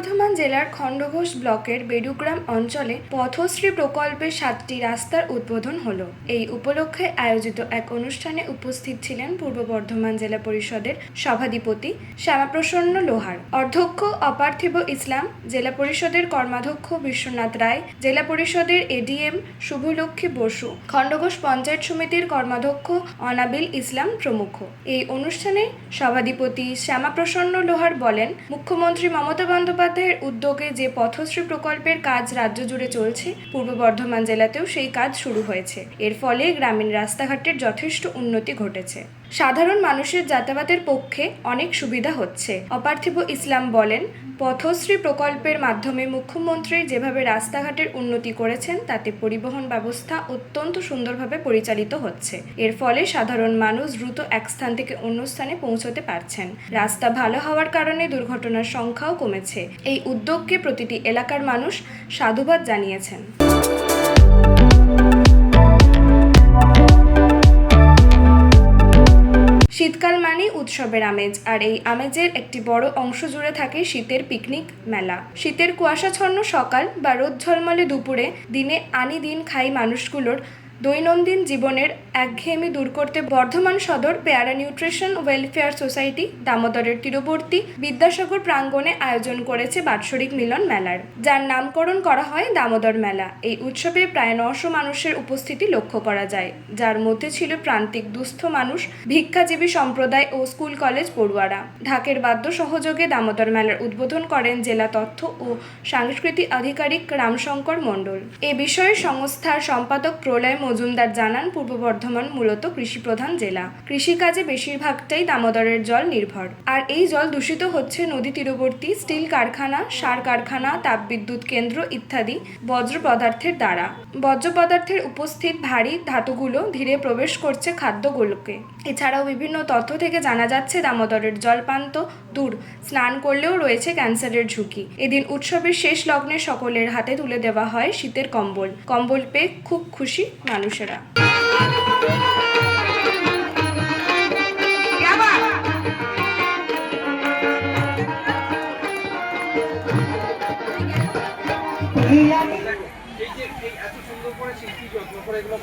বর্ধমান জেলার খণ্ডঘোষ ব্লকের বেডুগ্রাম অঞ্চলে পথশ্রী প্রকল্পের সাতটি রাস্তার উদ্বোধন হলো। এই উপলক্ষে আয়োজিত এক অনুষ্ঠানে উপস্থিত ছিলেন পূর্ব বর্ধমান জেলা পরিষদের সভাধিপতি শ্যামাপ্রসন্ন লোহার, অধ্যক্ষ অপার্থিব ইসলাম, জেলা পরিষদের কর্মাধ্যক্ষ বিশ্বনাথ রায়, জেলা পরিষদের এডিএম শুভলক্ষ্মী বসু, খণ্ডঘোষ পঞ্চায়েত সমিতির কর্মাধ্যক্ষ অনাবিল ইসলাম প্রমুখ। এই অনুষ্ঠানে সভাধিপতি শ্যামাপ্রসন্ন লোহার বলেন, মুখ্যমন্ত্রী মমতা বন্দ্যোপাধ্যায়ের উদ্যোগে যে পথশ্রী প্রকল্পের কাজ রাজ্য জুড়ে চলছে, পূর্ব বর্ধমান জেলাতেও সেই কাজ শুরু হয়েছে। এর ফলে গ্রামীণ রাস্তাঘাটের যথেষ্ট উন্নতি ঘটেছে। সাধারণ মানুষের যাতায়াতের পক্ষে অনেক সুবিধা হচ্ছে। অপার্থিব ইসলাম বলেন, পথশ্রী প্রকল্পের মাধ্যমে মুখ্যমন্ত্রী যেভাবে রাস্তাঘাটের উন্নতি করেছেন, তাতে পরিবহন ব্যবস্থা অত্যন্ত সুন্দরভাবে পরিচালিত হচ্ছে। এর ফলে সাধারণ মানুষ দ্রুত এক স্থান থেকে অন্য স্থানে পৌঁছতে পারছেন। রাস্তা ভালো হওয়ার কারণে দুর্ঘটনার সংখ্যাও কমেছে। এই উদ্যোগকে প্রতিটি এলাকার মানুষ সাধুবাদ জানিয়েছেন। শীতকাল মানে উৎসবের আমেজ, আর এই আমেজের একটি বড় অংশ জুড়ে থাকে শীতের পিকনিক মেলা। শীতের কুয়াশাচ্ছন্ন সকাল বা রোদ ঝলমলে দুপুরে দিনে আনি দিন খাই মানুষগুলোর দৈনন্দিন জীবনের একঘেয়েমি দূর করতে বর্ধমান সদর পেয়ারা নিউট্রিশন ওয়েলফেয়ার সোসাইটি দামোদরের তীরবর্তী বিদ্যাসাগর প্রাঙ্গণে আয়োজন করেছে বাৎসরিক মিলন মেলার। যার নামকরণ করা হয় দামোদর মেলা। এই উৎসবে প্রায় নশো মানুষের উপস্থিতি লক্ষ্য করা যায়। যার মধ্যে ছিল প্রান্তিক দুস্থ মানুষ, ভিক্ষাজীবী সম্প্রদায় ও স্কুল কলেজ পড়ুয়ারা। ঢাকের বাদ্য সহযোগে দামোদর মেলার উদ্বোধন করেন জেলা তথ্য ও সাংস্কৃতিক আধিকারিক রামশঙ্কর মণ্ডল। এ বিষয়ে সংস্থার সম্পাদক প্রলয় মজুমদার জানান, পূর্ব বর্ধমান মূলত কৃষিপ্রধান জেলা। কৃষিকাজে বেশিরভাগটাই দামোদরের জল নির্ভর। আর এই জল দূষিত হচ্ছে নদী তীরবর্তী, স্টিল কারখানা, সার কারখানা, তাপবিদ্যুৎ কেন্দ্র ইত্যাদি বজ্র পদার্থের দ্বারা। বজ্র পদার্থের উপস্থিত ভারী ধাতুগুলো ধীরে প্রবেশ করছে খাদ্যগুলোকে। এছাড়াও বিভিন্ন তথ্য থেকে জানা যাচ্ছে, দামোদরের জলপান্ত দূর, স্নান করলেও রয়েছে ক্যান্সারের ঝুঁকি। এদিন উৎসবের শেষ লগ্নে সকলের হাতে তুলে দেওয়া হয় শীতের কম্বল। কম্বল পেয়ে খুব খুশি মানুষেরা।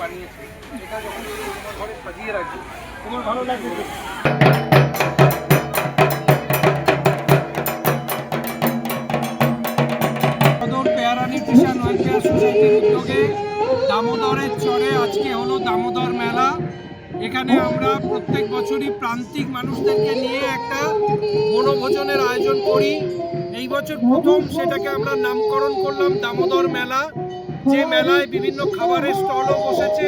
বানিয়েছে যখন ঘরে সাজিয়ে রাখবে ভালো লাগবে এখানে আমরা প্রত্যেক বছরই প্রান্তিক মানুষদেরকে নিয়ে একটা বনভোজনের আয়োজন করি। এই বছর প্রথম সেটাকে আমরা নামকরণ করলাম দামোদর মেলা। যে মেলায় বিভিন্ন খাবারের স্টলও বসেছে,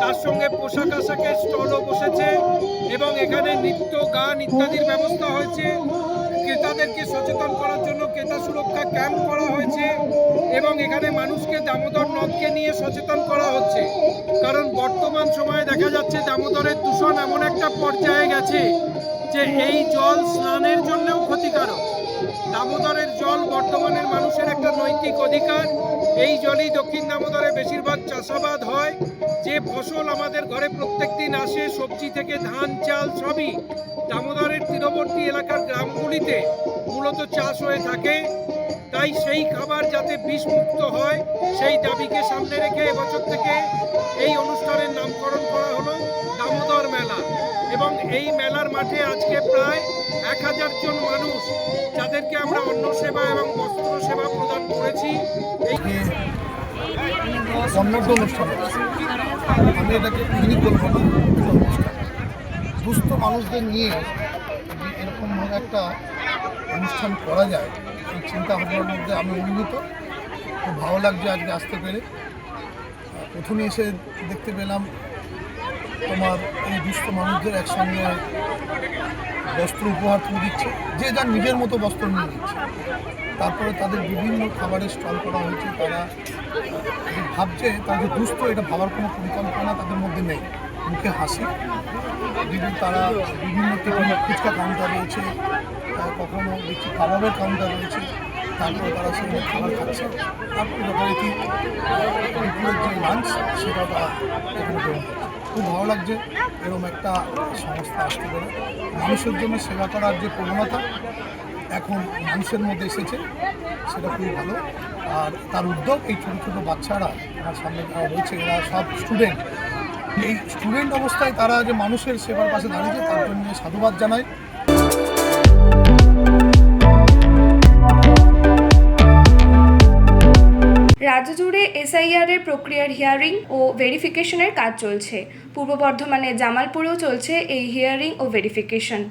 তার সঙ্গে পোশাক আশাকের স্টলও বসেছে এবং এখানে নৃত্য, গান ইত্যাদির ব্যবস্থা হয়েছে। ক্রেতাদেরকে সচেতন করার জন্য ক্রেতা সুরক্ষা ক্যাম্প করা হয়েছে এবং এখানে মানুষকে দামোদর নদকে নিয়ে সচেতন করা হচ্ছে। কারণ বর্তমান সময়ে দেখা যাচ্ছে দামোদরের দূষণ এমন একটা পর্যায়ে গেছে যে এই জল স্নানের জন্যও ক্ষতিকারক। দামোদরের জল বর্তমানের মানুষের একটা নৈতিক অধিকার এই জলই দক্ষিণ দামোদরে বেশিরভাগ চাষাবাদ হয়। যে ফসল আমাদের ঘরে প্রত্যেক দিন আসে, সবজি থেকে ধান, চাল সবই দামোদরের তীরবর্তী এলাকার গ্রামগুলিতে মূলত চাষ হয়ে থাকে। তাই সেই খাবার যাতে বিষমুক্ত হয়, সেই দাবিকে সামনে রেখে এবছর থেকে এই অনুষ্ঠানের নামকরণ করা হলো দামোদর মেলা। এবং এই মেলার মাঠে আজকে প্রায় এক হাজার জন মানুষ যাদেরকে আমরা অন্ন সেবা এবং বস্ত্র সেবা প্রদান করেছি। বর্ণাঢ্য অনুষ্ঠান আমি এটাকে পিকনিক বলব। মানুষদের নিয়ে এরকমভাবে একটা অনুষ্ঠান করা যায় সেই চিন্তা ভাবনার মধ্যে আমি উন্নীত। খুব ভালো লাগছে আজকে আসতে পেরে। প্রথমে এসে দেখতে পেলাম তোমার এই দুস্থ মানুষদের একসঙ্গে বস্ত্র উপহার তুলে দিচ্ছে। যে যার নিজের মতো বস্ত্র নিয়ে নিচ্ছে। তারপরে তাদের বিভিন্ন খাবারের স্টল করা হয়েছে। তারা ভাবছে, তাদের দুস্থ এটা ভাবার কোনো পরিকল্পনা তাদের মধ্যে নেই। মুখে হাসি। যদি তারা বিভিন্ন ফুচকা কাউন্টার রয়েছে কখনো দেখছি কাবাবের কাউন্টার রয়েছে তারপরে তারা সেখানে খাবার খাচ্ছে। তারপরে যথারীতি দুপুরের যে লাঞ্চ সেটা তারা এখানে গ্রহণ খুব ভালো লাগছে এরকম একটা সংস্থা আসতে পারে। মানুষের জন্য সেবা করার যে প্রবণতা এখন মানুষের মধ্যে এসেছে, সেটা খুবই ভালো। আর তার উদ্যোগ এই ছোটো ছোটো বাচ্চারা আমার সামনে যারা রয়েছে, এরা সব স্টুডেন্ট এই স্টুডেন্ট অবস্থায় তারা যে মানুষের সেবার পাশে দাঁড়িয়েছে, তার জন্য সাধুবাদ জানাই। রাজ্য জুড়ে এসআইআর এর প্রক্রিয়ার হিয়ারিং ও ভেরিফিকেশনের কাজ চলছে। পূর্ব বর্ধমানের জামালপুরেও চলছে এই হিয়ারিং ও ভেরিফিকেশন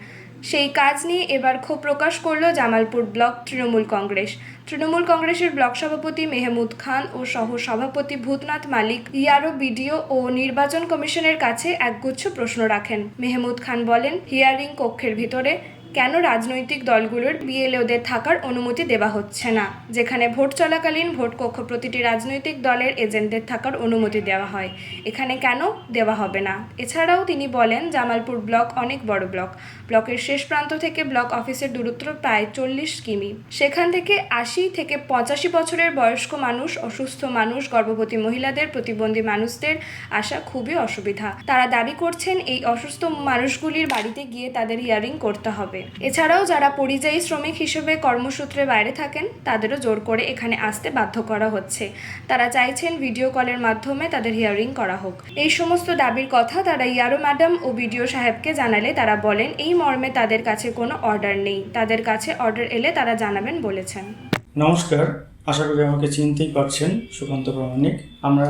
সেই কাজ নিয়ে এবার ক্ষোভ প্রকাশ করল জামালপুর ব্লক তৃণমূল কংগ্রেস। তৃণমূল কংগ্রেসের ব্লক সভাপতি মেহমুদ খান ও সহ সভাপতি ভূতনাথ মালিক ইয়ারও বিডিও ও নির্বাচন কমিশনের কাছে একগুচ্ছ প্রশ্ন রাখেন। মেহমুদ খান বলেন হিয়ারিং কক্ষের ভিতরে কেন রাজনৈতিক দলগুলোর বিএলওদের থাকার অনুমতি দেওয়া হচ্ছে না? যেখানে ভোট চলাকালীন ভোট কক্ষ প্রতিটি রাজনৈতিক দলের এজেন্টদের থাকার অনুমতি দেওয়া হয়, এখানে কেন দেওয়া হবে না? এছাড়াও তিনি বলেন, জামালপুর ব্লক অনেক বড় ব্লক। ব্লকের শেষ প্রান্ত থেকে ব্লক অফিসের দূরত্ব প্রায় চল্লিশ কিমি। সেখান থেকে আশি থেকে পঁচাশি বছরের বয়স্ক মানুষ, অসুস্থ মানুষ, গর্ভবতী মহিলাদের, প্রতিবন্ধী মানুষদের আসা খুবই অসুবিধা। তারা দাবি করছেন, এই অসুস্থ মানুষগুলির বাড়িতে গিয়ে তাদের হিয়ারিং করতে হবে। এছাড়াও যারা পরিযায়ী শ্রমিক হিসেবে কর্মসূত্রে বাইরে থাকেন, তাদেরও জোর করে এখানে আসতে বাধ্য করা হচ্ছে। তারা চাইছেন ভিডিও কলের মাধ্যমে তাদের হিয়ারিং করা হোক। এই সমস্ত দাবির কথা তারা ইয়ারো ম্যাডাম ও বিডিও সাহেবকে জানালে তারা বলেন, এই মর্মে তাদের কাছে কোনো অর্ডার নেই। তাদের কাছে অর্ডার এলে তারা জানাবেন, বলেছেন। নমস্কার। আশা করি আমাকে চিনতেই পারছেন সুকান্ত প্রামাণিক। আমরা